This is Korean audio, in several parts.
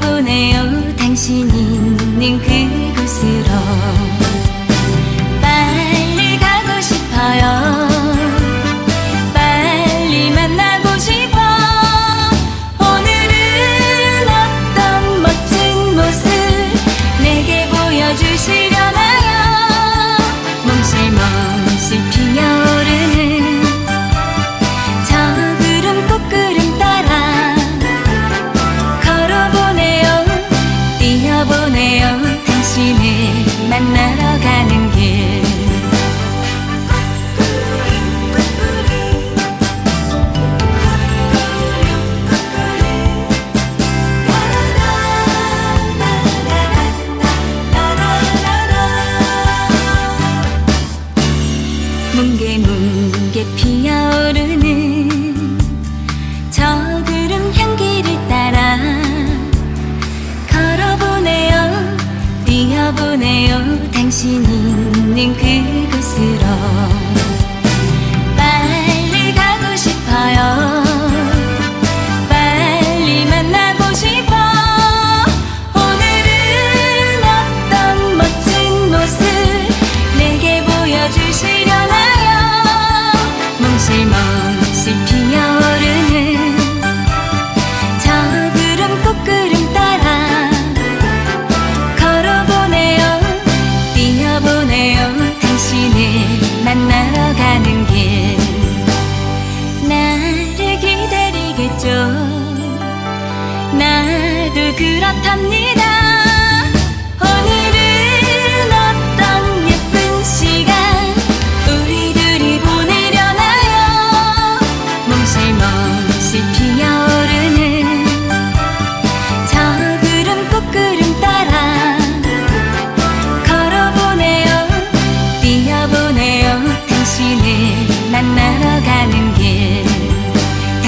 보내요 당신 있는 그 가는 길. 뭉게뭉게 피어오르는 din 만나러 가는 길. 나를 기다리겠죠. 나도 그렇답니다.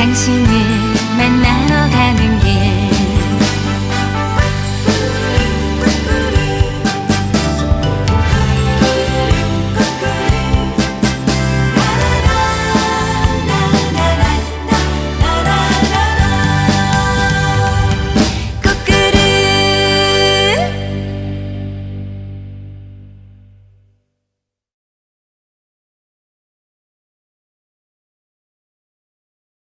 相信你。